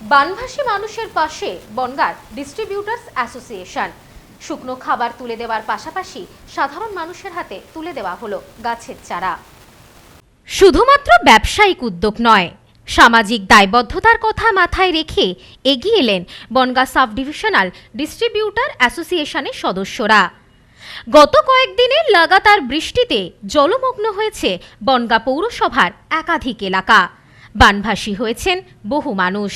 বানভাসী মানুষের পাশে বনগার distributors association শুকনো খাবার তুলে দেওয়ার পাশাপাশি সাধারণ মানুষের হাতে তুলে দেওয়া হলো গাছের চারা। শুধুমাত্র ব্যবসায়িক উদ্যোগ নয়, সামাজিক দায়বদ্ধতার কথা মাথায় রেখে এগিয়ে এলেন বনগাঁ সাব ডিভিশনাল ডিস্ট্রিবিউটার অ্যাসোসিয়েশনের সদস্যরা। গত কয়েকদিনে লাগাতার বৃষ্টিতে জলমগ্ন হয়েছে বনগাঁ পৌরসভার একাধিক এলাকা। বানভাসী হয়েছেন বহু মানুষ।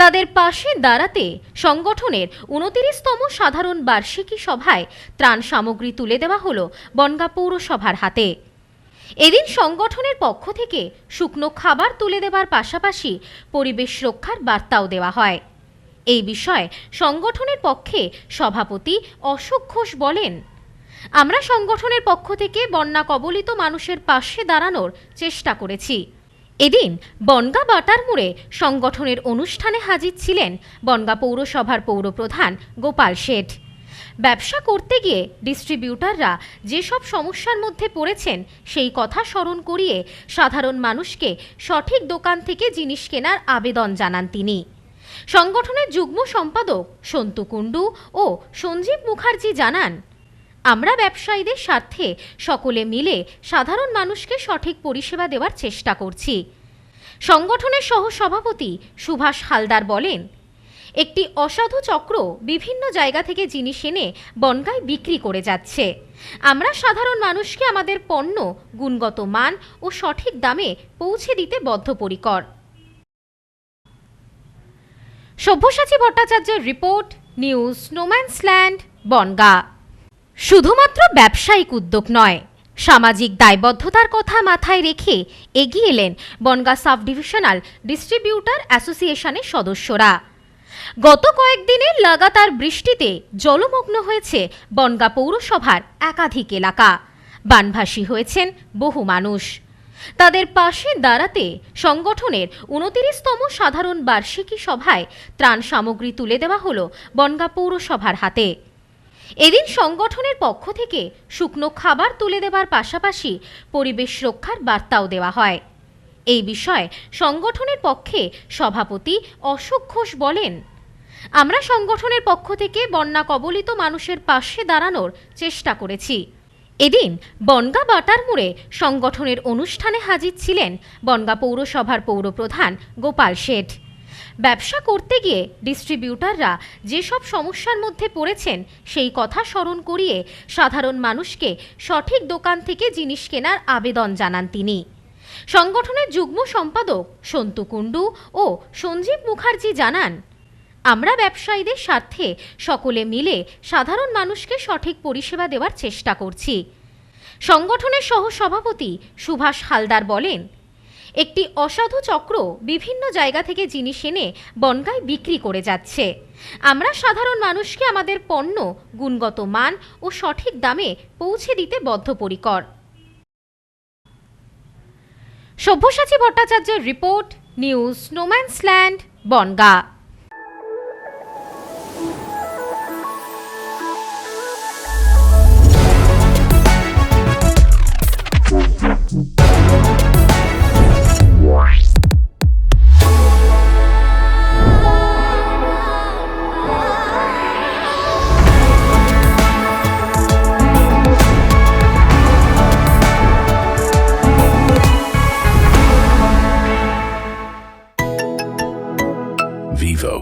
তাদের পাশে দাঁড়াতে সংগঠনের উনতিরিশতম সাধারণ বার্ষিকী সভায় ত্রাণ সামগ্রী তুলে দেওয়া হল বনগাঁ পৌরসভার হাতে। এদিন সংগঠনের পক্ষ থেকে শুকনো খাবার তুলে দেওয়ার পাশাপাশি পরিবেশ রক্ষার বার্তাও দেওয়া হয়। এই বিষয়ে সংগঠনের পক্ষে সভাপতি অশোক ঘোষ বলেন, আমরা সংগঠনের পক্ষ থেকে বন্যা কবলিত মানুষের পাশে দাঁড়ানোর চেষ্টা করেছি। এদিন বনগা বাটার মোড়ে সংগঠনের অনুষ্ঠানে হাজির ছিলেন বনগা পৌরসভার পৌরপ্রধান গোপাল শেঠ। ব্যবসা করতে গিয়ে ডিস্ট্রিবিউটাররা যেসব সমস্যার মধ্যে পড়েছেন সেই কথা স্মরণ করিয়ে সাধারণ মানুষকে সঠিক দোকান থেকে জিনিস কেনার আবেদন জানান তিনি। সংগঠনের যুগ্ম সম্পাদক সন্তু কুণ্ডু ও সঞ্জীব মুখার্জি জানান আমরা ব্যবসায়ীদের স্বার্থে সকলে মিলে সাধারণ মানুষকে সঠিক পরিষেবা দেওয়ার চেষ্টা করছি। সংগঠনের সহ সভাপতি সুভাষ হালদার বলেন, একটি অসাধু চক্র বিভিন্ন জায়গা থেকে জিনিস এনে বনগায় বিক্রি করে যাচ্ছে। আমরা সাধারণ মানুষকে আমাদের পণ্য, গুণগত মান ও সঠিক দামে পৌঁছে দিতে বদ্ধপরিকর। সব্যসাচী ভট্টাচার্যের রিপোর্ট, নিউজ, নোম্যান্সল্যান্ড, বনগা। শুধুমাত্র ব্যবসায়িক উদ্যোগ নয়, সামাজিক দায়বদ্ধতার কথা মাথায় রেখে এগিয়ে এলেন বনগাঁ সাব ডিভিশনাল ডিস্ট্রিবিউটার অ্যাসোসিয়েশনের সদস্যরা। গত কয়েকদিনে লাগাতার বৃষ্টিতে জলমগ্ন হয়েছে বনগাঁ পৌরসভার একাধিক এলাকা। বানভাসী হয়েছেন বহু মানুষ। তাদের পাশে দাঁড়াতে সংগঠনের উনতিরিশতম সাধারণ বার্ষিকী সভায় ত্রাণ সামগ্রী তুলে দেওয়া হল বনগাঁ পৌরসভার হাতে। এদিন সংগঠনের পক্ষ থেকে শুকনো খাবার তুলে দেওয়ার পাশাপাশি পরিবেশ রক্ষার বার্তাও দেওয়া হয়। এই বিষয়ে সংগঠনের পক্ষে সভাপতি অশোক ঘোষ বলেন, আমরা সংগঠনের পক্ষ থেকে বন্যা কবলিত মানুষের পাশে দাঁড়ানোর চেষ্টা করেছি। এদিন বনগা বাটার মোড়ে সংগঠনের অনুষ্ঠানে হাজির ছিলেন বনগা পৌরসভার পৌরপ্রধান গোপাল শেঠ। ব্যবসা করতে গিয়ে ডিস্ট্রিবিউটাররা যেসব সমস্যার মধ্যে পড়েছেন, সেই কথা স্মরণ করিয়ে সাধারণ মানুষকে সঠিক দোকান থেকে জিনিস কেনার আবেদন জানান তিনি। সংগঠনের যুগ্ম সম্পাদক সন্তু কুণ্ডু ও সঞ্জীব মুখার্জি জানান, আমরা ব্যবসায়ীদের স্বার্থে সকলে মিলে সাধারণ মানুষকে সঠিক পরিষেবা দেওয়ার চেষ্টা করছি। সংগঠনের সহ সভাপতি সুভাষ হালদার বলেন একটি অসাধু চক্র বিভিন্ন জায়গা থেকে জিনিস এনে বনগায় বিক্রি করে যাচ্ছে। আমরা সাধারণ মানুষকে আমাদের পণ্য, গুণগত মান ও সঠিক দামে পৌঁছে দিতে বদ্ধপরিকর। সভ্যসাচী ভট্টাচার্যের রিপোর্ট, নিউজ, নোম্যান্সল্যান্ড, বনগা।